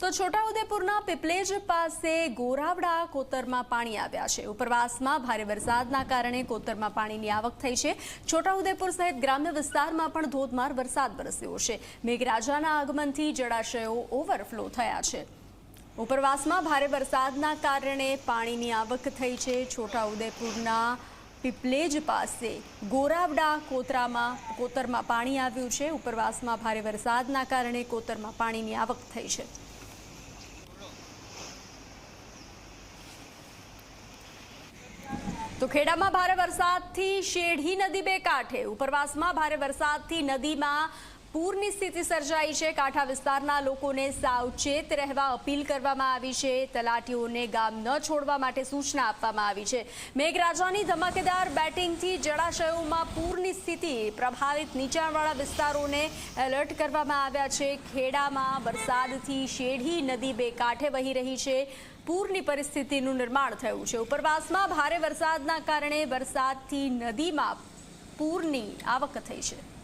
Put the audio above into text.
તો છોટાઉદેપુરના પીપલેજ પાસે ગોરાવડા કોતરમાં પાણી આવ્યા છે. ઉપરવાસમાં ભારે વરસાદના કારણે કોતરમાં પાણીની આવક થઈ છે. છોટાઉદેપુર સહિત ગ્રામ્ય વિસ્તારમાં પણ ધોધમાર વરસાદ વરસ્યો છે. મેઘરાજાના આગમનથી જળાશયો ઓવરફ્લો થયા છે. ઉપરવાસમાં ભારે વરસાદના કારણે પાણીની આવક થઈ છે. છોટાઉદેપુરના પીપલેજ પાસે ગોરાવડા કોતરામાં, કોતરમાં પાણી આવ્યું છે. ઉપરવાસમાં ભારે વરસાદના કારણે કોતરમાં પાણીની આવક થઈ છે. તો ખેડામાં ભારે વરસાદથી શેઢી નદી બે કાંઠે ઉપરવાસમાં ભારે વરસાદથી નદીમાં પૂરની સ્થિતિ સર્જાઈ છે. કાંઠા વિસ્તારના લોકોને સાવચેત રહેવા અપીલ કરવામાં આવી છે. તલાટીઓને ગામ ન છોડવા માટે સૂચના આપવામાં આવી છે. મેઘરાજાની ધમાકેદાર બેટિંગથી જળાશયોમાં પૂરની સ્થિતિ પ્રભાવિત નીચાણવાળા વિસ્તારોને એલર્ટ કરવામાં આવ્યા છે. ખેડામાં વરસાદથી શેઢી નદી બે કાંઠે વહી રહી છે. પૂરની પરિસ્થિતિનું નિર્માણ થયું છે. ઉપરવાસમાં ભારે વરસાદના કારણે વરસાદથી નદીમાં પૂરની આવક થઈ છે.